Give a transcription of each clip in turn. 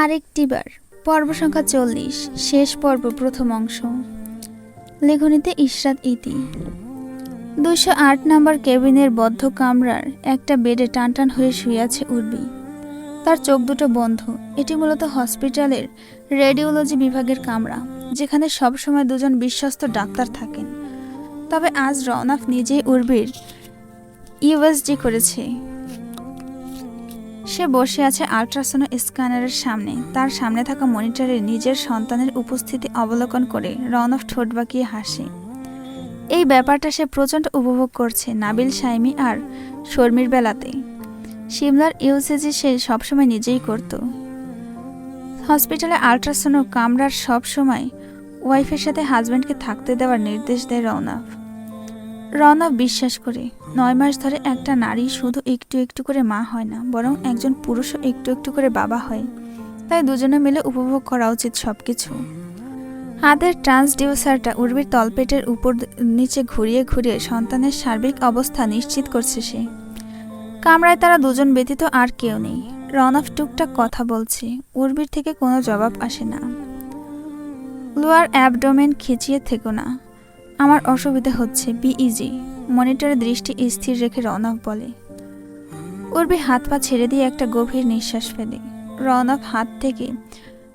আরেকটিবার পর্ব সংখ্যা চল্লিশ, শেষ পর্ব, প্রথম অংশ। লেখনীতে ইশরাত ইতি। দুশো আট নম্বর কেবিনের বদ্ধ কামরার একটা বেডে টানটান হয়ে শুয়ে আছে উর্বি। তার চোখ দুটো বন্ধ। এটি মূলত হসপিটালের রেডিওলজি বিভাগের কামরা, যেখানে সবসময় দুজন বিশ্বস্ত ডাক্তার থাকেন। তবে আজ রওনাফ নিজেই উর্বির ইউএসজি করেছে। সে বসে আছে আল্ট্রাসাউন্ড স্ক্যানারের সামনে। তার সামনে থাকা মনিটরে নিজের সন্তানের উপস্থিতি অবলোকন করে রনফ ঠোঁট বাঁকিয়ে হাসে। এই ব্যাপারটা সে প্রচণ্ড উপভোগ করছে নাবিল সাইমি আর শর্মির বেলাতে। সিমলার ইউসেজি সে সবসময় নিজেই করত। হসপিটালে আল্ট্রাসাউন্ড কামরার সব সময় ওয়াইফের সাথে হাজব্যান্ডকে থাকতে দেওয়ার নির্দেশ দেয় রওনাফ রওনাফ বিশ্বাস করে, নয় মাস ধরে একটা নারী শুধু একটু একটু করে মা হয় না, বরং একজন পুরুষও একটু একটু করে বাবা হয়। তাই দুজনে মিলে উপভোগ করা উচিত সব কিছু হাতের ট্রান্সডিউসারটা উর্বির তলপেটের উপর নিচে ঘুরিয়ে ঘুরিয়ে সন্তানের সার্বিক অবস্থা নিশ্চিত করছে সে। কামরায় তারা দুজন ব্যতীত আর কেউ নেই। রনফ টুকটাক কথা বলছে, উর্বির থেকে কোনো জবাব আসে না। লোয়ার অ্যাবডোমেন খিচিয়ে থেকো না। আমার অসুবিধা হচ্ছে বিইজি মনিটরে দৃষ্টি স্থির রেখে রওনক বলে, উর্বি হাত পা ছেড়ে দিয়ে একটা গভীর নিঃশ্বাস ফেলে। রওনক হাত থেকে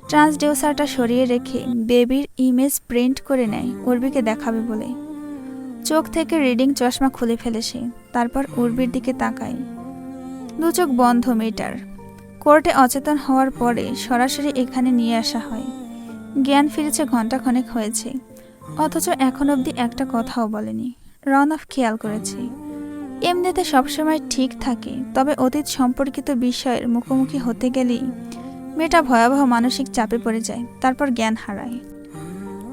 ট্রান্সডিউসারটা সরিয়ে রেখে বেবির ইমেজ প্রিন্ট করে নেয়, উর্বিকে দেখাবে বলে। চোখ থেকে রিডিং চশমা খুলে ফেলে সে, তারপর উর্বির দিকে তাকায়। দু চোখ বন্ধ মেয়েটার কোর্টে অচেতন হওয়ার পরে সরাসরি এখানে নিয়ে আসা হয়। জ্ঞান ফিরেছে ঘন্টাখানেক হয়েছে। অথচ এখন অবধি একটা কথাও বলেনি। রন অফ খেয়াল করেছি। এমনিতে সবসময় ঠিক থাকে, তবে অতীত সম্পর্কিত বিষয়ের মুখোমুখি হতে গেলেই মেয়েটা ভয়াবহ মানসিক চাপে পড়ে যায়, তারপর জ্ঞান হারায়।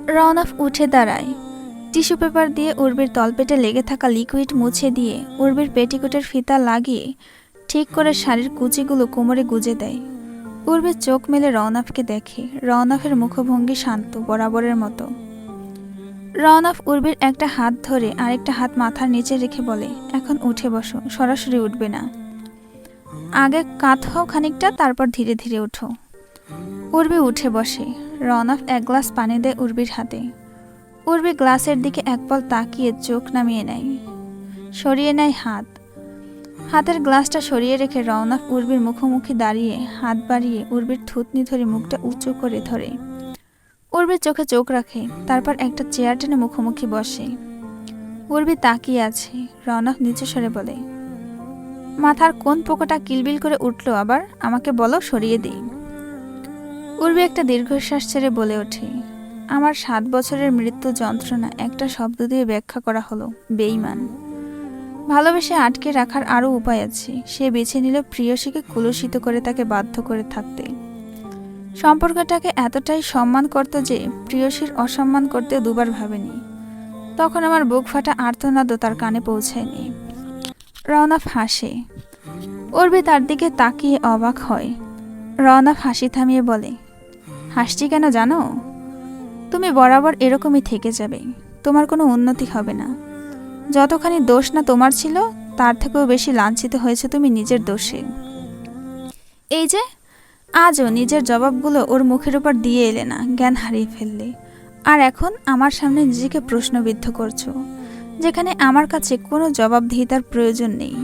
রন অফ উঠে দাঁড়ায়। টিস্যু পেপার দিয়ে উর্বির তলপেটে লেগে থাকা লিকুইড মুছে দিয়ে উর্বির পেটিকোটের ফিতা লাগিয়ে ঠিক করে শাড়ির কুচিগুলো কোমরে গুজে দেয়। উর্বির চোখ মেলে রওনাফকে দেখে রওনাফের মুখভঙ্গি শান্ত, বরাবরের মতো। রওনাফ উর্বির একটা হাত ধরে আরেকটা হাত মাথার নিচে রেখে বলে, এখন উঠে বসো, সরাসরি উঠবে না। আগে কাত হও খানিকটা, তারপর ধীরে ধীরে ওঠো উর্বি উঠে বসে। রওনাফ এক গ্লাস পানি দেয় উর্বির হাতে। উর্বি গ্লাসের দিকে এক পল তাকিয়ে চোখ নামিয়ে নেয়। সরিয়ে নেয় হাত। হাতের গ্লাসটা সরিয়ে রেখে রওনাফ উর্বির মুখোমুখি দাঁড়িয়ে হাত বাড়িয়ে উর্বির থুতনি ধরে মুখটা উঁচু করে ধরে। উর্বির চোখে চোখ রাখে, তারপর একটা চেয়ার টেনে মুখোমুখি বসে। উর্বি তাকিয়ে আছে রওনাফ নিচু সরে বলে, মাথার কোন পোকাটা কিলবিল করে উঠল আবার? আমাকে বলো, সরিয়ে দিই। উর্বি একটা দীর্ঘশ্বাস ছেড়ে বলে ওঠে, আমার সাত বছরের মৃত্যু যন্ত্রণা একটা শব্দ দিয়ে ব্যাখ্যা করা হলো বেইমান ভালোবেসে আটকে রাখার আরও উপায় আছে, সে বেছে নিল প্রিয়সীকে কুলসিত করে তাকে বাধ্য করে থাকতে। সম্পর্কটাকে এতটাই সম্মান করত যে প্রিয়সীর অসম্মান করতে দুবার ভাবেনি। তখন আমার বুক ফাটা আর্তনাদও তার কানে পৌঁছায়নি। রওনাফ হাসে উর্বি তার দিকে তাকিয়ে অবাক হয়। রওনাফ হাসি থামিয়ে বলে, হাসছি কেন জানো? তুমি বরাবর এরকমই থেকে যাবে। তোমার কোনো উন্নতি হবে না। যতখানি দোষ না তোমার ছিল, তার থেকেও বেশি লাঞ্ছিত হয়েছে তুমি নিজের দোষে। এই যে আজও নিজের জবাবগুলো ওর মুখের উপর দিয়ে এলে না, জ্ঞান হারিয়ে ফেললে। আর এখন আমার সামনে নিজেকে প্রশ্নবিদ্ধ করছ, যেখানে আমার কাছে কোনো জবাবদিহিতার প্রয়োজন নেই।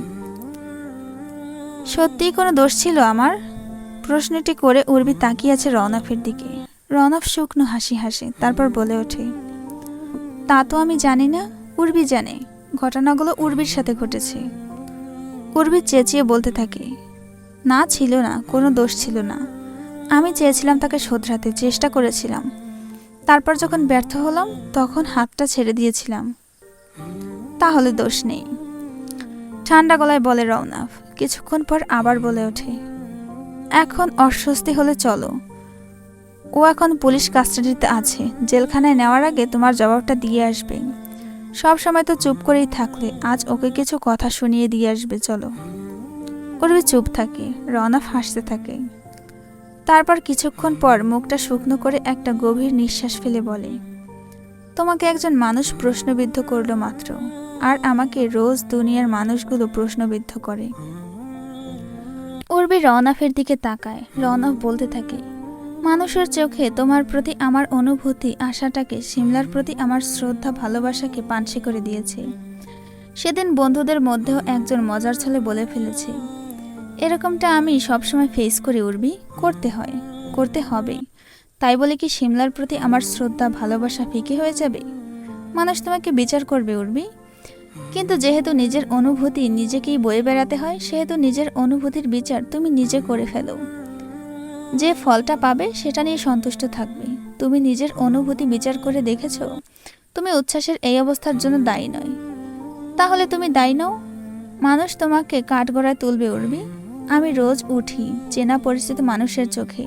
সত্যিই কোনো দোষ ছিল আমার? প্রশ্নটি করে উর্বি তাকিয়ে আছে রওনাফের দিকে। রওনাফ শুকনো হাসি হাসে, তারপর বলে ওঠে, তা তো আমি জানি না, উর্বি জানে। ঘটনাগুলো উর্বির সাথে ঘটেছে। উর্বি চেঁচিয়ে বলতে থাকে না ছিল না, কোনো দোষ ছিল না। আমি চেয়েছিলাম তাকে শোধরাতে, চেষ্টা করেছিলাম। তারপর যখন ব্যর্থ হলাম, তখন হাতটা ছেড়ে দিয়েছিলাম। তাহলে দোষ নেই। ঠান্ডা গলায় বলে রওনাফ কিছুক্ষণ পর আবার বলে ওঠে, এখন অস্বস্তি হলে চলো। ও এখন পুলিশ কাস্টাডিতে আছে, জেলখানায় নেওয়ার আগে তোমার জবাবটা দিয়ে আসবে। সব সময় তো চুপ করেই থাকলে, আজ ওকে কিছু কথা শুনিয়ে দিয়ে আসবে, চলো। উর্বি চুপ থাকে রওনাফ হাসতে থাকে। তারপর কিছুক্ষণ পর মুখটা শুকনো করে একটা গভীর নিঃশ্বাস ফেলে বলে, তোমাকে একজন মানুষ প্রশ্নবিদ্ধ করল মাত্র, আর আমাকে রোজ দুনিয়ার মানুষগুলো প্রশ্নবিদ্ধ করে। উর্বি রওনাফের দিকে তাকায়। রওনাফ বলতে থাকে, মানুষের চোখে তোমার প্রতি আমার অনুভূতি, আশাটাকে, সিমলার প্রতি আমার শ্রদ্ধা, ভালোবাসাকে পানসি করে দিয়েছে। সেদিন বন্ধুদের মধ্যেও একজন মজার ছলে বলে ফেলেছে এরকমটা আমি সবসময় ফেস করে উঠবি করতে হয়, করতে হবে। তাই বলে কি সিমলার প্রতি আমার শ্রদ্ধা, ভালোবাসা ফিকে হয়ে যাবে? মানুষ তোমাকে বিচার করবে উঠবি কিন্তু যেহেতু নিজের অনুভূতি নিজেকেই বয়ে বেড়াতে হয়, সেহেতু নিজের অনুভূতির বিচার তুমি নিজে করে ফেলো। যে ফলটা পাবে, সেটা নিয়ে সন্তুষ্ট থাকবে। তুমি নিজের অনুভূতি বিচার করে দেখেছ? তুমি উচ্ছ্বাসের এই অবস্থার জন্য দায়ী নয়। তাহলে তুমি দায়ী নও? মানুষ তোমাকে কাঠগড়ায় তুলবে উঠবি আমি রোজ উঠি চেনা পরিচিত মানুষের চোখে,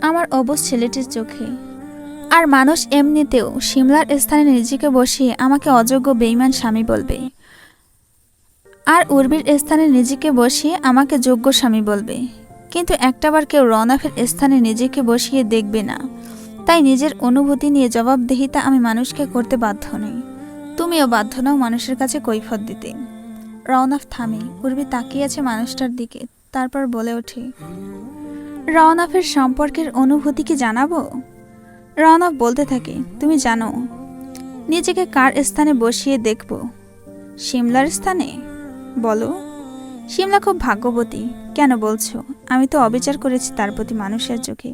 আমার অবশ ছেলেটির চোখে। আর মানুষ এমনিতেও সিমলার স্থানে নিজেকে বসিয়ে আমাকে অযোগ্য বেইমান স্বামী বলবে। আর উর্বির স্থানে নিজেকে বসিয়ে আমাকে যোগ্য স্বামী বলবে। কিন্তু একটাবার কেউ রনাফের স্থানে নিজেকে বসিয়ে দেখবে না। তাই নিজের অনুভূতি নিয়ে জবাবদিহিতা আমি মানুষকে করতে বাধ্য নই। তুমিও বাধ্য নাও মানুষের কাছে কৈফত দিতে। রওনাফ থামে। উর্বি তাকিয়ে আছে মানুষটার দিকে, তারপর বলে ওঠে, রওনাফের সম্পর্কের অনুভূতি কি জানাব? রওনাফ বলতে থাকে, তুমি জানো, নিজেকে কার স্থানে বসিয়ে দেখব? সিমলার স্থানে? বলো। সিমলা খুব ভাগ্যবতী, কেন বলছো? আমি তো অবিচার করেছি তার প্রতি মানুষের চোখে।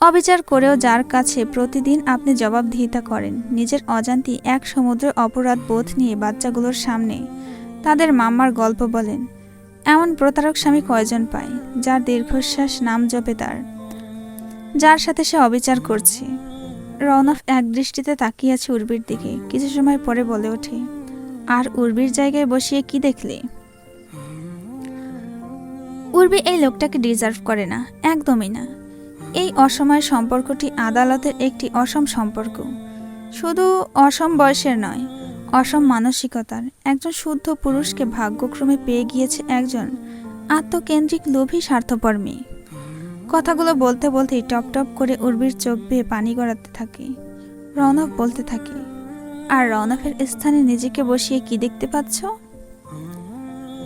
অবিচার করেও যার কাছে প্রতিদিন আপনি জবাবদিহিতা করেন, নিজের অজান্তি এক সমুদ্র অপরাধ বোধ নিয়ে বাচ্চাগুলোর সামনে তাদের মাম্মার গল্প বলেন। এমন প্রতারক স্বামী কয়জন পায়, যার দীর্ঘশ্বাস নাম জপে তার। যার সাথে সে অবিচার করছে। রনফ এক দৃষ্টিতে তাকিয়ে আছে উর্বির দিকে, কিছু সময় পরে বলে ওঠে, আর উর্বির জায়গায় বসিয়ে কি দেখলে? উর্বি এই লোকটাকে ডিজার্ভ করে না, একদমই না। এই অসময় সম্পর্কটি আদালতের একটি অসম সম্পর্ক। শুধু অসম বয়সের নয় অসম মানসিকতার একজন শুদ্ধ পুরুষকে ভাগ্যক্রমে পেয়ে গিয়েছে একজন আত্মকেন্দ্রিক লোভী স্বার্থপর মেয়ে। কথাগুলো বলতে বলতেই টপ টপ করে উর্বির চোখ বেয়ে পানি গড়াতে থাকে, রৌনক বলতে থাকে, আর রৌনকের স্থানে নিজেকে বসিয়ে কি দেখতে পাচ্ছ?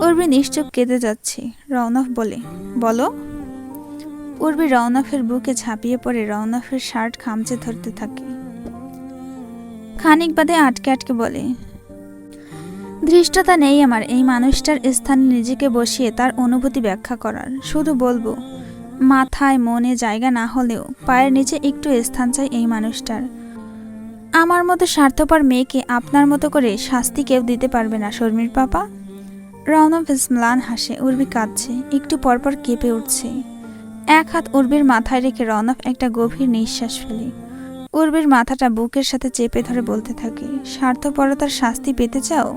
উর্বি নিশ্চুপ কেঁদে যাচ্ছে, রৌনক বলে, বলো। উর্বি রৌনফের বুকে ঝাঁপিয়ে পড়ে রৌনফের শার্ট খামচে ধরতে থাকে। খানিক বাদে আটকে আটকে বলে ধৃষ্টতা নেই আমার এই মানুষটার স্থানে নিজেকে বসিয়ে তার অনুভূতি ব্যাখ্যা করার। শুধু বলব, মাথায়, মনে, জায়গা না হলেও পায়ের নিচে একটু স্থান চাই এই মানুষটার। আমার মতো স্বার্থপর মেয়েকে আপনার মতো করে শাস্তি কেউ দিতে পারবে না, শর্মির পাপা? রৌনফ ম্লান হাসে, উর্বি কাঁদছে, একটু পরপর কেঁপে উঠছে। এক হাত উর্বির মাথায় রেখে রৌনফ একটা গভীর নিঃশ্বাস ফেলে। উর্বির মাথাটা বুকের সাথে চেপে ধরে বলতে থাকে, স্বার্থপরতার শাস্তি পেতে চাও?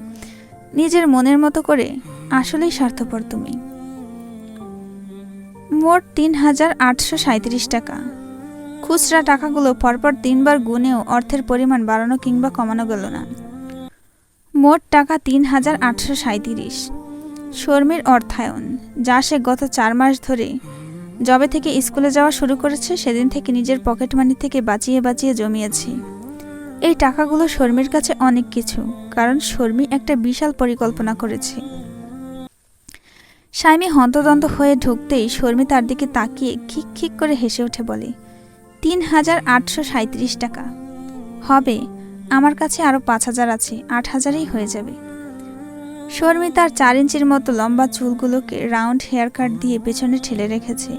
নিজের মনের মতো করে আসলেই স্বার্থপর তুমি। মোট তিন হাজার আটশো সাঁত্রিশ টাকা। খুচরা টাকাগুলো পরপর তিনবার গুনেও অর্থের পরিমাণ বাড়ানো কিংবা কমানো গেল না। মোট টাকা তিন হাজার আটশো সাঁত্রিশ শর্মির অর্থায়ন, যা সে গত চার মাস ধরে জবে থেকে স্কুলে যাওয়া শুরু করেছে, সেদিন থেকে নিজের পকেট মানি থেকে বাঁচিয়ে বাঁচিয়ে জমিয়েছে। এই টাকাগুলো শর্মির কাছে অনেক কিছু, কারণ শর্মি একটা বিশাল পরিকল্পনা করেছে। সাইমি হন্তদন্ত হয়ে ঢুকতেই শর্মি তার দিকে তাকিয়ে খিক খিক করে হেসে উঠে বলে, তিন হাজার আটশো সাঁত্রিশ টাকা। হবে, আমার কাছে আরও পাঁচ হাজার আছে, আট হাজারেই হয়ে যাবে। শর্মি তার চার ইঞ্চির মতো লম্বা চুলগুলোকে রাউন্ড হেয়ার কাট দিয়ে পেছনে ঠেলে রেখেছে।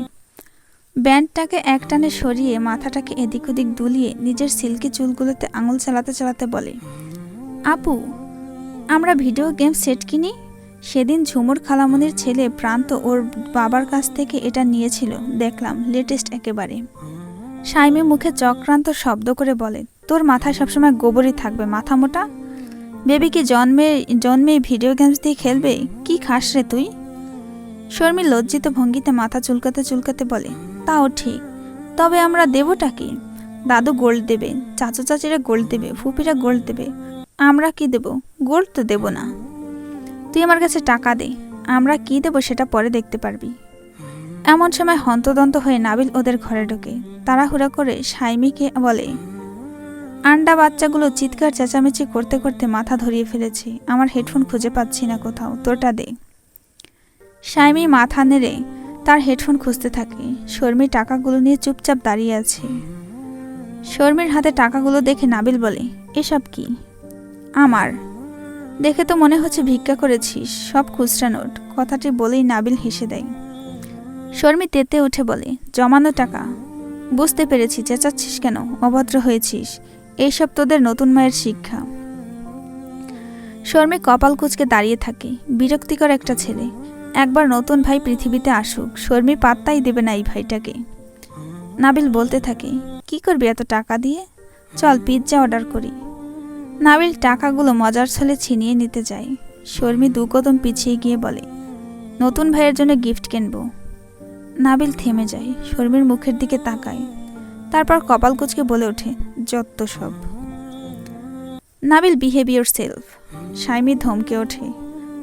ব্যান্ডটাকে একটানে সরিয়ে মাথাটাকে এদিক ওদিক দুলিয়ে নিজের সিল্কি চুলগুলোতে আঙুল চালাতে চালাতে বলে, আপু, আমরা ভিডিও গেম সেট কিনি? সেদিন ঝুমুর খালামনির ছেলে প্রান্ত ওর বাবার কাছ থেকে এটা নিয়েছিল, দেখলাম, লেটেস্ট একেবারে। সাইমি মুখে চক্রান্ত শব্দ করে বলে, তোর মাথায় সবসময় গোবরই থাকবে, মাথা মোটা? বেবি কি জন্মে জন্মে ভিডিও গেমস দিয়ে খেলবে? কি খাস রে তুই? শর্মি লজ্জিত ভঙ্গিতে মাথা চুলকাতে চুলকাতে বলে, তাও ঠিক। তবে আমরা দেবটা কি? দাদু গোল্ড দেবে, চাচু চাচিরা গোল্ড দেবে, ফুপিরা গোল্ড দেবে। আমরা কি দেব? গোল্ড তো দেব না। তুই আমার কাছে টাকা দে, আমরা কি দেব সেটা পরে দেখতে পারবি। এমন সময় হন্তদন্ত হয়ে নাবিল ওদের ঘরে ঢোকে। তাড়াহুড়া করে সাইমিকে বলে আন্ডা বাচ্চাগুলো চিৎকার চেঁচামেচি করতে করতে মাথা ধরিয়ে ফেলেছে। আমার হেডফোন খুঁজে পাচ্ছি না কোথাও। তোরটা দে। সাইমি মাথা নেড়ে তার হেডফোন খুঁজতে থাকে। শর্মি টাকাগুলো নিয়ে চুপচাপ দাঁড়িয়ে আছে। শর্মির হাতে টাকাগুলো দেখে নাবিল বলে, এসব কি? আমার। দেখে তো মনে হচ্ছে ভিক্ষা করেছিস। সব খুচরা নোট। কথাটি বলেই নাবিল হেসে দেয়। শর্মি তেতে উঠে বলে, জমানো টাকা। বুঝতে পেরেছি, চেঁচাচ্ছিস কেন? অভদ্র হয়েছিস। এইসব তোদের নতুন মায়ের শিক্ষা। শর্মি কপাল কুচকে দাঁড়িয়ে থাকে, বিরক্তিকর একটা ছেলে। একবার নতুন ভাই পৃথিবীতে আসুক, শর্মি পাত্তাই দেবে না এই ভাইটাকে। নাবিল বলতে থাকে, কি করবি এত টাকা দিয়ে? চল পিৎজা অর্ডার করি। নাবিল টাকাগুলো মজার ছলে ছিনিয়ে নিতে যায়। শর্মি দু কদম পিছিয়ে গিয়ে বলে, নতুন ভাইয়ের জন্য গিফট কিনবো। নাবিল থেমে যায়, শর্মির মুখের দিকে তাকায়। তারপর কপাল কুচকে বলে ওঠে যত সব। নাবিল বিহেভিয়ার সেলফ সাইমি ধমকে ওঠে,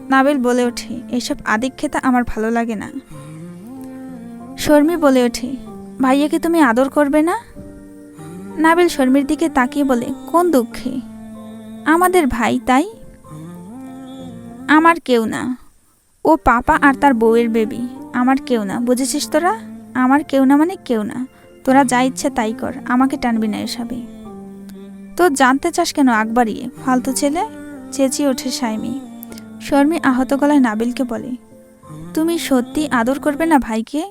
নাবিল বলে ওঠে, এসব আদিক্ষেতা আমার ভালো লাগে না। শর্মি বলে ওঠে, ভাইয়াকে তুমি আদর করবে না? নাবিল শর্মির দিকে তাকিয়ে বলে, কোন দুঃখে? আমাদের ভাই, তাই? আমার কেউ না। ও পাপা আর তার বউয়ের বেবি আমার কেউ না। বুঝেছিস তোরা? আমার কেউ না মানে কেউ না। তোরা যা ইচ্ছে তাই কর, আমাকে টানবি না এসবে। তো জানতে চাস কেন আকবারিয়ে ফালতু ছেলে? চেঁচিয়ে ওঠে সাইমি শর্মি আহত গলায় নাবিলকে বলে, তুমি সত্যি আদর করবে না ভাইকে?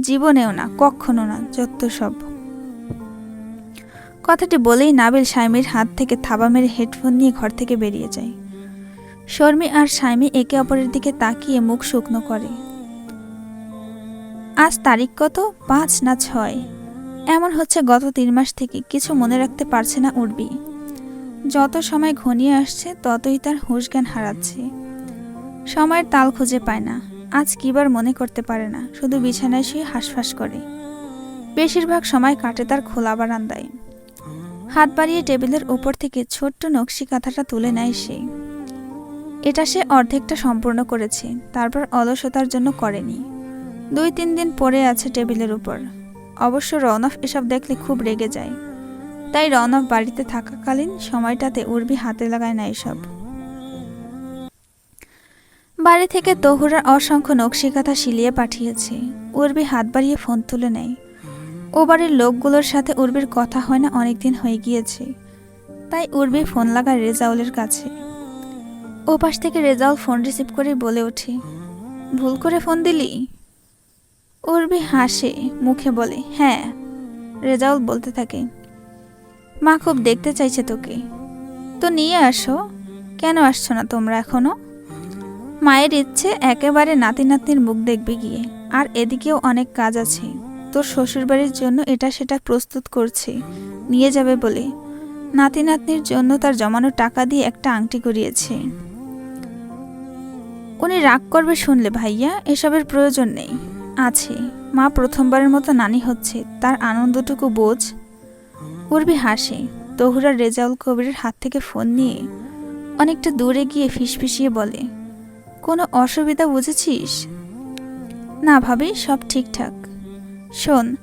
জীবনেও না কখনো না, যত সব। কথাটি বলেই নাবিল সাইমির হাত থেকে থাবা মেরে হেডফোন নিয়ে ঘর থেকে বেরিয়ে যায়। শর্মি আর সাইমি একে অপরের দিকে তাকিয়ে মুখ শুকনো করে। আজ তারিখ কত? পাঁচ না ছয়? এমন হচ্ছে গত তিন মাস থেকে কিছু মনে রাখতে পারছে না উর্বি। যত সময় ঘনিয়ে আসছে, ততই তার হুঁশ জ্ঞান হারাচ্ছে। সময়ের তাল খুঁজে পায় না। আজ কিবার মনে করতে পারে না, শুধু বিছানায় শুয়ে হাঁসফাঁস করে। বেশিরভাগ সময় কাটে তার খোলা বারান্দায়। হাত বাড়িয়ে টেবিলের উপর থেকে ছোট্ট নকশি কাঁথাটা তুলে নেয় সে। এটা সে অর্ধেকটা সম্পূর্ণ করেছে, তারপর অলসতার জন্য করেনি। দুই তিন দিন পরে আছে টেবিলের উপর। অবশ্য রনফ এসব দেখলে খুব রেগে যায়। তাই রনফ বাড়িতে থাকাকালীন সময়টাতে উর্বি হাতে লাগায় না এসব। বাড়ি থেকে তহুরার অসংখ্য নকশিকাথা শিলিয়ে পাঠিয়েছে। উর্বি হাত বাড়িয়ে ফোন তুলে নেয়। ও বাড়ির লোকগুলোর সাথে উর্বির কথা হয় না অনেকদিন হয়ে গিয়েছে। তাই উর্বি ফোন লাগায় রেজাউলের কাছে। ও পাশ থেকে রেজাউল ফোন রিসিভ করে বলে ওঠে, ভুল করে ফোন দিলি? উর্বি হাসে, মুখে বলে হ্যাঁ রেজাউল বলতে থাকে। মা খুব দেখতে চাইছে তোকে। তো নিয়ে আসো। কেন আসছো না তোমরা এখনও? মায়ের ইচ্ছে একেবারে নাতি নাতনির মুখ দেখবে গিয়ে। আর এদিকেও অনেক কাজ আছে। তোর শ্বশুরবাড়ির জন্য এটা সেটা প্রস্তুত করছে। নিয়ে যাবে বলে। নাতি নাতনির জন্য তার জমানো টাকা দিয়ে একটা আংটি করিয়েছে। উনি রাগ করবে শুনলে ভাইয়া, এসবের প্রয়োজন নেই। আছে। মা প্রথমবারের মতো নানি হচ্ছে, তার আনন্দটুকু বোঝ। উর্বি হাসে তহুরা রেজাউল কবিরের হাত থেকে ফোন নিয়ে অনেকটা দূরে গিয়ে ফিসফিসিয়ে বলে, কোনো অসুবিধা বুঝেছিস? না ভাবি, সব ঠিকঠাক। শোন,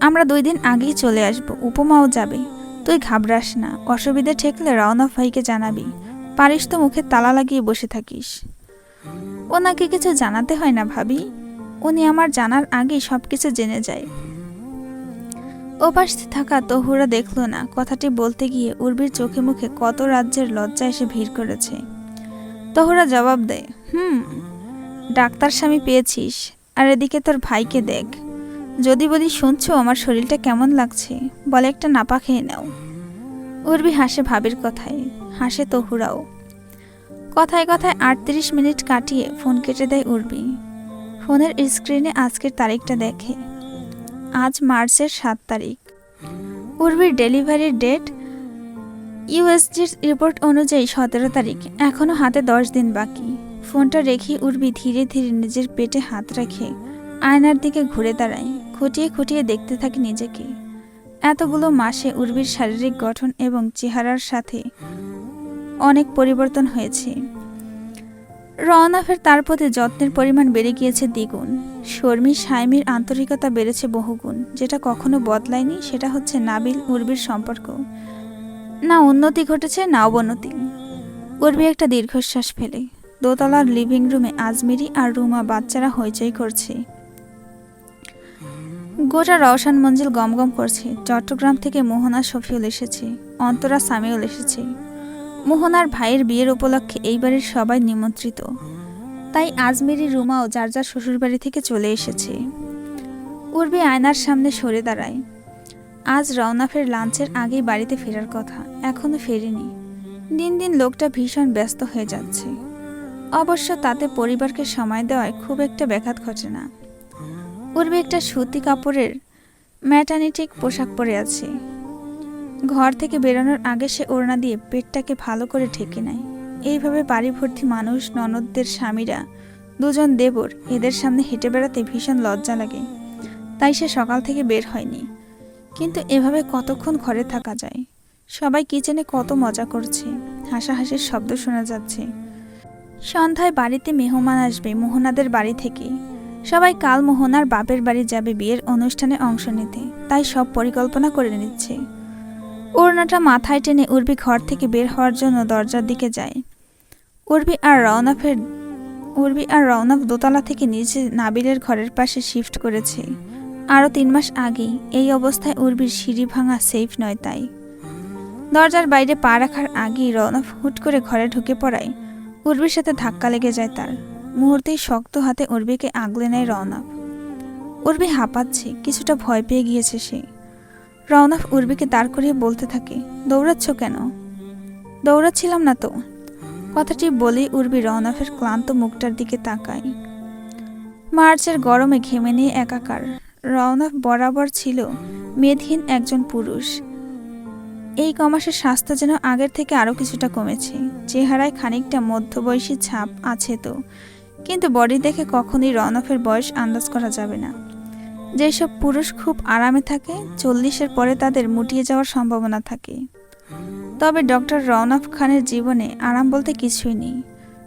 আমরা দুই দিন আগেই চলে আসব, উপমাও যাবে। তুই ঘাবড়াস না, অসুবিধা ঠেকলে রওনা ভাইকে জানাবি। পারিস তো মুখে তালা লাগিয়ে বসে থাকিস। ওনাকে কিছু জানাতে হয় না ভাবি? উনি আমার জানার আগেই সব কিছু জেনে যায়। ওপাশ থাকা তহুরা দেখল না। কথাটি বলতে গিয়ে উর্বির চোখে মুখে কত রাজ্যের লজ্জা এসে ভিড় করেছে। তহুরা জবাব দেয়, হুম, ডাক্তার স্বামী পেয়েছিস, আর এদিকে তোর ভাইকে দেখ। যদি বলি শুনছো আমার শরীরটা কেমন লাগছে, বলে একটা নাপা খেয়ে নাও। উর্বি হাসে ভাবির কথায়, হাসে তহুরাও। কথায় কথায় আটত্রিশ মিনিট কাটিয়ে ফোন কেটে দেয় উর্বি। ফোনের স্ক্রিনে আজকের তারিখটা দেখে। আজ মার্চের সাত তারিখ। উর্বির ডেলিভারির ডেট ইউএসজির রিপোর্ট অনুযায়ী সতেরো তারিখ। এখনও হাতে দশ দিন বাকি। ফোনটা রেখে উর্বি ধীরে ধীরে নিজের পেটে হাত রেখে আয়নার দিকে ঘুরে দাঁড়ায়। খুঁটিয়ে খুঁটিয়ে দেখতে থাকে নিজেকে। এতগুলো মাসে উর্বির শারীরিক গঠন এবং চেহারার সাথে অনেক পরিবর্তন হয়েছে। রওনাফের তার প্রতি যত্নের পরিমাণ বেড়ে গিয়েছে দ্বিগুণ। শর্মী সাইমির আন্তরিকতা বেড়েছে বহুগুণ। যেটা কখনো বদলায়নি, সেটা হচ্ছে নাবিল, উর্বির সম্পর্ক। না উন্নতি ঘটেছে, না অবনতি। উর্বি একটা দীর্ঘশ্বাস ফেলে। দোতলার লিভিং রুমে আজমিরি আর রুমা বাচ্চারা হইচই করছে। গোটা রওশন মঞ্জিল গমগম করছে। চট্টগ্রাম থেকে মোহনা শফিউল এসেছে। অন্তরা সামিউল এসেছে। মোহনার ভাইয়ের বিয়ের উপলক্ষে এই বাড়ির সবাই নিমন্ত্রিত। তাই আজমেরি রুমাও যার যার শ্বশুরবাড়ি থেকে চলে এসেছে। উর্বি আয়নার সামনে সরে দাঁড়ায়। আজ রওনাফের লাঞ্চের আগেই বাড়িতে ফেরার কথা, এখনও ফেরেনি। দিন দিন লোকটা ভীষণ ব্যস্ত হয়ে যাচ্ছে। অবশ্য তাতে পরিবারকে সময় দেওয়ায় খুব একটা ব্যাঘাত ঘটে না। উর্বি একটা সুতি কাপড়ের ম্যাটার্নিটিক পোশাক পরে আছে। ঘর থেকে বেরোনোর আগে সে ওড়না দিয়ে পেটটাকে ভালো করে ঢেকে নেয়। এইভাবে বাড়ি ভর্তি মানুষ, ননদদের স্বামীরা, দুজন দেবর এদের সামনে হেঁটে বেড়াতে ভীষণ লজ্জা লাগে। তাই সে সকাল থেকে বের হয়নি। কিন্তু এভাবে কতক্ষণ ঘরে থাকা যায়? সবাই কিচেনে কত মজা করছে? হাসাহাসির শব্দ শোনা যাচ্ছে। সন্ধ্যায় বাড়িতে মেহমান আসবে মোহনাদের বাড়ি থেকে। সবাই কাল মোহনার বাপের বাড়ি যাবে বিয়ের অনুষ্ঠানে অংশ নিতে। তাই সব পরিকল্পনা করে নিচ্ছে। ওড়নাটা মাথায় টেনে উর্বি ঘর থেকে বের হওয়ার জন্য দরজার দিকে যায়। উর্বি আর রওনাফের উর্বি আর রওনাফ দোতলা থেকে নিচে নাবিলের ঘরের পাশে শিফট করেছে। আরও তিন মাস আগেই এই অবস্থায় উর্বির সিঁড়ি ভাঙা সেফ নয় তাই। দরজার বাইরে পা রাখার আগেই রওনাফ হুট করে ঘরে ঢুকে পড়ায়। উর্বির সাথে ধাক্কা লেগে যায় তার। মুহূর্তেই শক্ত হাতে উর্বিকে আগলে নেয় রওনাফ উর্বি হাঁপাচ্ছে, কিছুটা ভয় পেয়ে গিয়েছে সে। রওনাফ উর্বিকে দাঁড় করিয়ে বলতে থাকে, দৌড়াচ্ছ কেন? দৌড়াচ্ছিলাম না তো। কথাটি বলেই উর্বি রওনাফের ক্লান্ত মুখটার দিকে তাকায়। মার্চের গরমে ঘেমে নিয়ে একাকার। রওনাফ বরাবর ছিল মেদহীন একজন পুরুষ। এই কমাসের স্বাস্থ্য যেন আগের থেকে আরও কিছুটা কমেছে। চেহারায় খানিকটা মধ্যবয়সী ছাপ আছে তো। কিন্তু বডি দেখে কখনই রওনাফের বয়স আন্দাজ করা যাবে না। যেসব পুরুষ খুব আরামে থাকে, চল্লিশের পরে তাদের মুটিয়ে যাওয়ার সম্ভাবনা থাকে। তবে ডক্টর রওনাফ খানের জীবনে আরাম বলতে কিছুই নেই,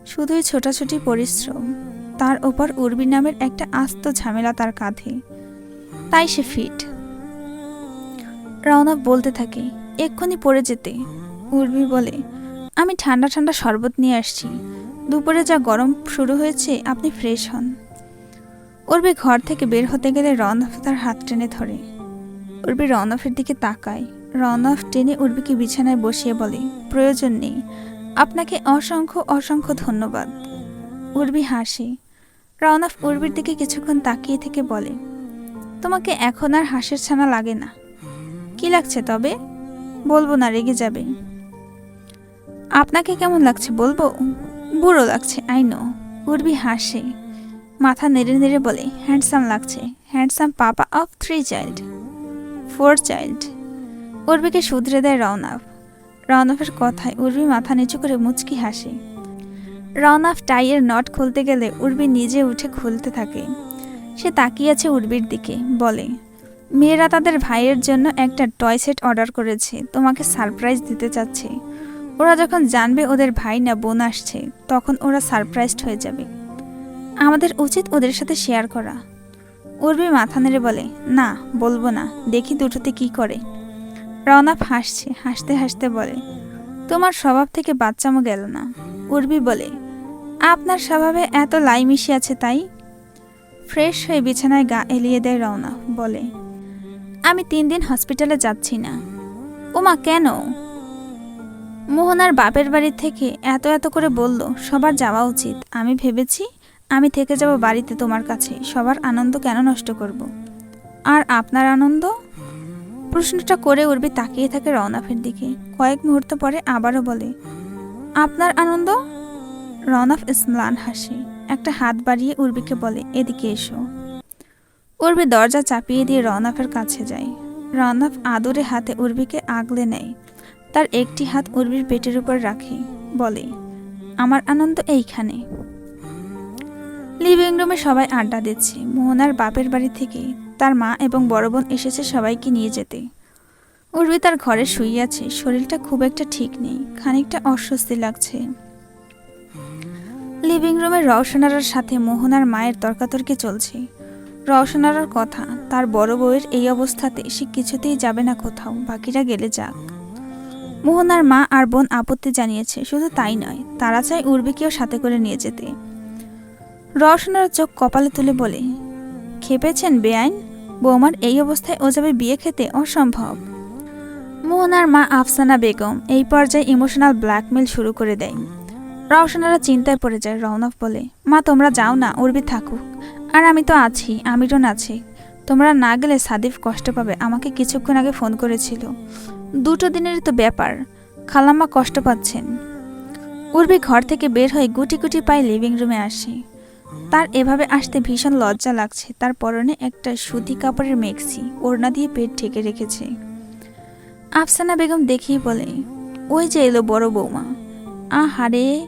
শুধুই ছোটাছুটি পরিশ্রম। তার ওপর উর্বি নামের একটা আস্ত ঝামেলা তার কাঁধে। তাই সে ফিট। রওনাফ বলতে থাকে, এক্ষুনি পড়ে যেতে। উর্বি বলে, আমি ঠান্ডা ঠান্ডা শরবত নিয়ে আসছি। দুপুরে যা গরম শুরু হয়েছে, আপনি ফ্রেশ হন। উর্বি ঘর থেকে বের হতে গেলে রনফ তার হাত টেনে ধরে। উর্বি রনফের দিকে তাকায়। রনফ টেনে উর্বিকে বিছানায় বসিয়ে বলে, প্রয়োজন নেই। আপনাকে অসংখ্য অসংখ্য ধন্যবাদ। উর্বি হাসে। রওনাফ উর্বির দিকে কিছুক্ষণ তাকিয়ে থেকে বলে, তোমাকে এখন আর হাঁসের ছানা লাগে না। কি লাগছে তবে? বলব না, রেগে যাবে। আপনাকে কেমন লাগছে বলব? বুড়ো লাগছে আই নো উর্বি হাসে। মাথা নেড়ে নেড়ে বলে হ্যান্ডসাম লাগছে। Handsome papa of three child four child উর্বিকে শুধরে দেয় রওনাফ রওনাফের কথায় উর্বি মাথা নিচু করে মুচকি হাসে। রওনাফ টাইয়ের নট খুলতে গেলে উর্বি নিজে উঠে খুলতে থাকে। সে তাকিয়ে আছে উর্বির দিকে, বলে, মেয়েরা তাদের ভাইয়ের জন্য একটা টয় সেট অর্ডার করেছে। তোমাকে সারপ্রাইজ দিতে চাচ্ছে। ওরা যখন জানবে ওদের ভাই না বোন আসছে, তখন ওরা সারপ্রাইজড হয়ে যাবে। আমাদের উচিত ওদের সাথে শেয়ার করা। উর্বি মাথা নেড়ে বলে, না, বলব না, দেখি দুটোতে কি করে। রওনাফ হাসছে, হাসতে হাসতে বলে, তোমার স্বভাব থেকে বাচ্চামো গেল না। উর্বি বলে, আপনার স্বভাবে এত লাই মিশি আছে তাই? ফ্রেশ হয়ে বিছানায় গা এলিয়ে দেয় রওনা, বলে, আমি তিন দিন হসপিটালে যাচ্ছি না। ওমা কেন? মোহনার বাপের বাড়ি থেকে এত এত করে বলল, সবার যাওয়া উচিত। আমি ভেবেছি আমি থেকে যাব বাড়িতে তোমার কাছে। সবার আনন্দ কেন নষ্ট করব। আর আপনার আনন্দ? প্রশ্নটা করে উর্বি তাকিয়ে থাকে রওনাফের দিকে। কয়েক মুহূর্ত পরে আবারও বলে, আপনার আনন্দ? রওনাফ ইসলান হাসি। একটা হাত বাড়িয়ে উর্বিকে বলে, এদিকে এসো। উর্বি দরজা চাপিয়ে দিয়ে রওনাফের কাছে যায়। রওনাফ আদরে হাতে উর্বিকে আগলে নেয়। তার একটি হাত উর্বির পেটের উপর রাখে। বলে, আমার আনন্দ এইখানে। লিভিং রুমে সবাই আড্ডা দিচ্ছে। মোহনার বাপের বাড়ি থেকে তার মা এবং বড় বোন এসেছে সবাইকে নিয়ে যেতে। উর্বি তার ঘরে শুয়ে আছে, শরীরটা খুব একটা ঠিক নেই, খানিকটা অস্বস্তি লাগছে। লিভিং রুমে রওশনারার সাথে মোহনার মায়ের তর্কাতর্কি চলছে। রওশনারার কথা, তার বড় বউয়ের এই অবস্থাতে সে কিছুতেই যাবে না কোথাও, বাকিরা গেলে যাক। মোহনার মা আর বোন আপত্তি জানিয়েছে, শুধু তাই নয়, তারা চায় উর্বিকেও সাথে করে নিয়ে যেতে। রওশনার চোখ কপালে তুলে বলে, খেপেছেন বেআইন? বৌমার এই অবস্থায় ও যাবে বিয়ে খেতে অসম্ভব। মোহনার মা আফসানা বেগম এই পর্যায়ে ইমোশনাল ব্ল্যাকমেল শুরু করে দেয়। রওশনারা চিন্তায় পড়ে যায়। রৌনক বলে, মা, তোমরা যাও না, উর্বি থাকুক। আর আমি তো আছি আমিরন আছে তোমরা না গেলে সাদিফ কষ্ট পাবে, আমাকে কিছুক্ষণ আগে ফোন করেছিল। দুটো দিনেরই তো ব্যাপার, খালাম্মা কষ্ট পাচ্ছেন। উর্বি ঘর থেকে বের হয়ে গুটি গুটি পায়ে লিভিং রুমে আসে। তার এভাবে আসতে ভীষণ লজ্জা লাগছে। তার পরনে একটা সুতি কাপড়ের মেক্সি, ওড়না দিয়ে পেট ঢেকে রেখেছে। আফসানা বেগম দেখেই বলে, ওই যে এলো বড় বৌমা। আহারে,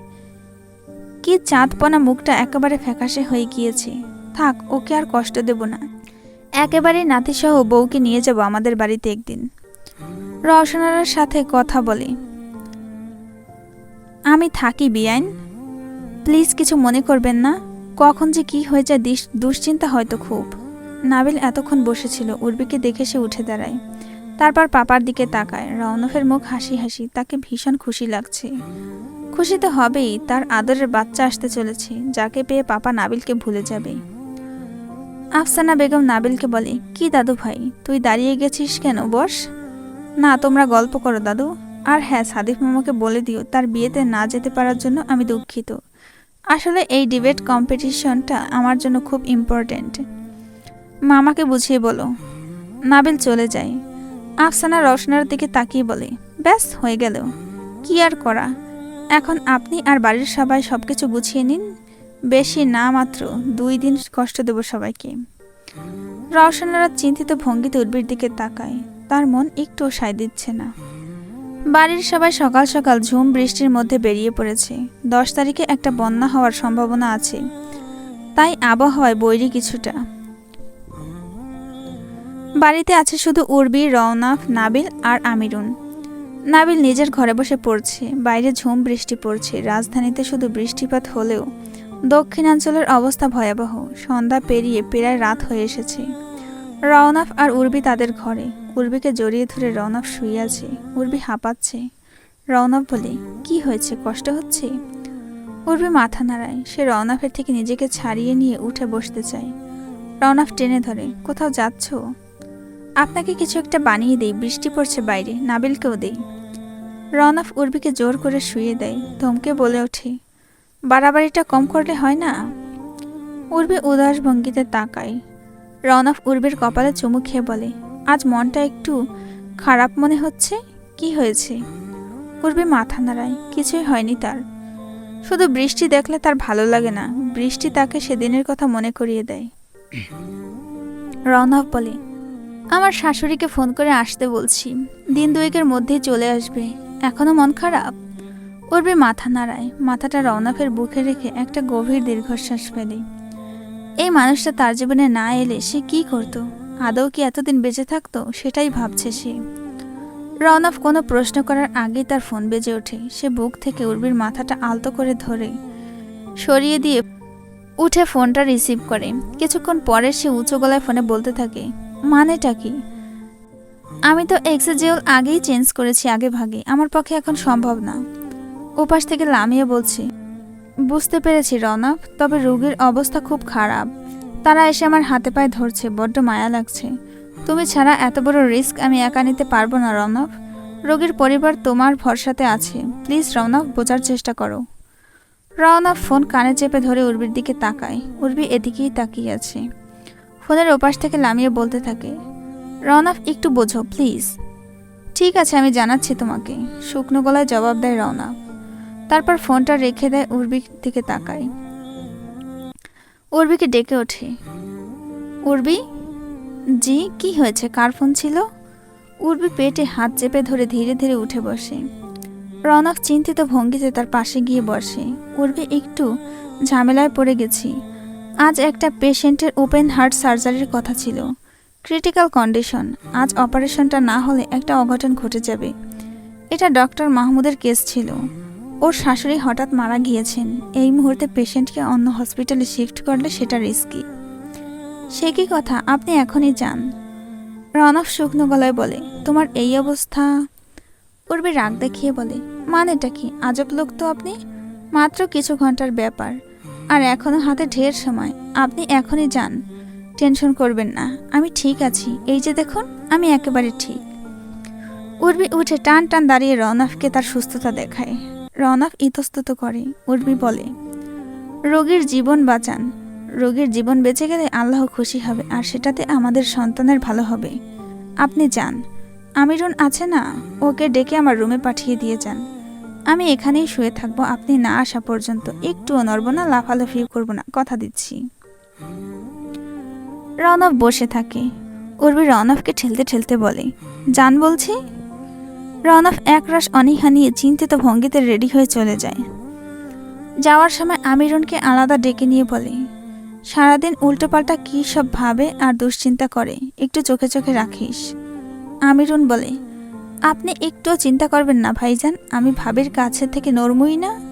কি চাঁদপনা মুখটা একেবারে ফ্যাকাশে হয়ে গিয়েছে। থাক, ওকে আর কষ্ট দেব না। একেবারে নাতিসহ বউকে নিয়ে যাব আমাদের বাড়িতে একদিন। রওশনার সাথে কথা বলে, আমি থাকি, বিয়াইন। প্লিজ কিছু মনে করবেন না। কখন যে কি হয়ে যায় দুশ্চিন্তা হয়তো খুব। নাবিল এতক্ষণ বসেছিল, উর্বিকে দেখে সে উঠে দাঁড়ায়। তারপর পাপার দিকে তাকায়। রওনফের মুখ হাসি হাসি, তাকে ভীষণ খুশি লাগছে। খুশি তো হবেই, তার আদরের বাচ্চা আসতে চলেছে, যাকে পেয়ে পাপা নাবিলকে ভুলে যাবে। আফসানা বেগম নাবিলকে বলে, কি দাদু ভাই, তুই দাঁড়িয়ে গেছিস কেন, বস? না, তোমরা গল্প করো, দাদু। আর হ্যাঁ সাদিফ মামাকে বলে দিও, তার বিয়েতে না যেতে পারার জন্য আমি দুঃখিত। আসলে এই ডিবেট কম্পিটিশনটা আমার জন্য খুব ইম্পর্ট্যান্ট মামাকে বুঝিয়ে বলো, নাবিল চলে যায়। আফসানা রওশনার দিকে তাকিয়ে বলে, ব্যাস, হয়ে গেল। কি আর করা? এখন আপনি আর বাড়ির সবাই সব কিছু গুছিয়ে নিন। বেশি না মাত্র দুই দিন কষ্ট দেব সবাইকে। রওশনারা চিন্তিত ভঙ্গিতে উর্বির দিকে তাকায়। তার মন একটুও সায় দিচ্ছে না। বাড়ির সবাই সকাল সকাল ঝুম বৃষ্টির মধ্যে বেরিয়ে পড়েছে। দশ তারিখে একটা বন্যা হওয়ার সম্ভাবনা আছে। তাই আবহাওয়ায় বৈরি কিছুটা। বাড়িতে আছে শুধু উর্বি রওনাফ নাবিল আর আমিরুন। নাবিল নিজের ঘরে বসে পড়ছে। বাইরে ঝুম বৃষ্টি পড়ছে। রাজধানীতে শুধু বৃষ্টিপাত হলেও দক্ষিণাঞ্চলের অবস্থা ভয়াবহ। সন্ধ্যা পেরিয়ে প্রায় রাত হয়ে এসেছে। রওনাফ আর উর্বি তাদের ঘরে। উর্বিকে জড়িয়ে ধরে রওনাফ শুয়ে আছে। উর্বি হাঁপাচ্ছে। রওনাফ বলে, কি হয়েছে? কষ্ট হচ্ছে? উর্বি মাথা নাড়ায়। সে রওনাফের থেকে নিজেকে ছাড়িয়ে নিয়ে উঠে বসতে চায়। রওনাফ টেনে ধরে, কোথাও যাচ্ছ? আপনাকে কিছু একটা বানিয়ে দেই। বৃষ্টি পড়ছে বাইরে। নাবিলকেও দেই। রওনাফ উর্বিকে জোর করে শুয়ে দেয়। ধমকে বলে ওঠে, বাড়াবাড়িটা কম করলে হয় না? উর্বি উদাস ভঙ্গিতে তাকায়। রওনাফ উর্বির কপালে চুমু খেয়ে বলে আজ মনটা একটু খারাপ মনে হচ্ছে? কি হয়েছে? করবে মাথা নাড়ায়, কিছুই হয়নি তার। শুধু বৃষ্টি দেখলে তার ভালো লাগে না। বৃষ্টি তাকে সেদিনের কথা মনে করিয়ে দেয়। রওনাফ বলে, আমার শাশুড়িকে ফোন করে আসতে বলছি। দিন দুয়েকের মধ্যেই চলে আসবে। এখনও মন খারাপ? উর্বি মাথা নাড়ায়। মাথাটা রওনাফের বুকে রেখে একটা গভীর দীর্ঘশ্বাস ফেলে। এই মানুষটা তার জীবনে না এলে সে কি করত? আদৌ কি এতদিন বেঁচে থাকতো? সেটাই ভাবছে সে। রওনাফ কোনো প্রশ্ন করার আগেই তার ফোন বেজে ওঠে। সে বুক থেকে উর্বির মাথাটা আলতো করে ধরে, সরিয়ে দিয়ে উঠে ফোনটা রিসিভ করে। কিছুক্ষণ পরে সে উঁচু গলায় ফোনে বলতে থাকে, মানেটা কি? আমি তো এক্সেজিওল আগেই চেঞ্জ করেছি আগে ভাগে। আমার পক্ষে এখন সম্ভব না। ওপাশ থেকে লামিয়ে বলছি, বুঝতে পেরেছি রনক তবে রোগীর অবস্থা খুব খারাপ। তারা এসে আমার হাতে পায়ে ধরছে, বড্ড মায়া লাগছে। তুমি ছাড়া এত বড় রিস্ক আমি একা নিতে পারব না, রনক। রোগীর পরিবার তোমার ভরসাতে আছে। প্লিজ, রনক, বোঝার চেষ্টা করো। রওনা ফোন কানে চেপে ধরে উর্বির দিকে তাকায়। উর্বি এদিকেই তাকিয়ে আছে। ফোনের ওপাশ থেকে লামিয়ে বলতে থাকে রওনাফ একটু বোঝো, প্লিজ। ঠিক আছে, আমি জানাচ্ছি তোমাকে। শুকনো গলায় জবাব দেয় রওনাফ তারপর ফোনটা রেখে দেয় উর্বির দিকে তাকায়। উর্বিকে ডেকে ওঠে। উর্বি? জি, কি হয়েছে? কার ফোন ছিল? উর্বি পেটে হাত চেপে ধরে ধীরে ধীরে উঠে বসে। রনক চিন্তিত ভঙ্গিতে তার পাশে গিয়ে বসে। উর্বি, একটু ঝামেলায় পড়ে গেছি। আজ একটা পেশেন্টের ওপেন হার্ট সার্জারির কথা ছিল। Critical condition. আজ অপারেশনটা না হলে একটা অঘটন ঘটে যাবে। এটা ডক্টর মাহমুদের কেস ছিল। ওর শাশুড়ি হঠাৎ মারা গিয়েছেন। এই মুহূর্তে পেশেন্টকে অন্য হসপিটালে শিফট করলে সেটা রিস্কি সে কি কথা? আপনি এখনই যান। রনক শুকনো গলায় বলে, তোমার এই অবস্থা? উর্বি রাগ দেখিয়ে বলে, মানেটা কি? আজব লোক তো আপনি? মাত্র কিছু ঘণ্টার ব্যাপার। আর এখনও হাতে ঢের সময়। আপনি এখনই যান। টেনশন করবেন না। আমি ঠিক আছি। এই যে দেখুন, আমি একেবারে ঠিক। উর্বি উঠে টান টান দাঁড়িয়ে রওনাফকে তার সুস্থতা দেখায়। রওনাফ ইতস্তত করে উর্বি বলে রোগীর জীবন বাঁচান। রোগীর জীবন বেঁচে গেলে আল্লাহ খুশি হবে আর সেটাতে আমাদের সন্তানের ভালো হবে। আপনি যান। আমিরুন আছে না? ওকে ডেকে আমার রুমে পাঠিয়ে দিয়ে যান। আমি এখানেই শুয়ে থাকব আপনি না আসা পর্যন্ত। একটুও নড়ব না লাফালাফিও করব না কথা দিচ্ছি। রনব বসে থাকে। উর্বি রনফকে ঠেলতে ঠেলতে বলে যান বলছি? রনফ একরাশ অনীহা নিয়ে চিন্তিত ভঙ্গিতে রেডি হয়ে চলে যায়। যাওয়ার সময় আমিরুনকে আলাদা ডেকে নিয়ে বলে, সারাদিন উল্টোপাল্টা কী সব ভাবে আর দুশ্চিন্তা করে, একটু চোখে চোখে রাখিস। আমিরুন বলে, আপনি একটুও চিন্তা করবেন না ভাইজান, আমি ভাবির কাছে থেকে নরমই না?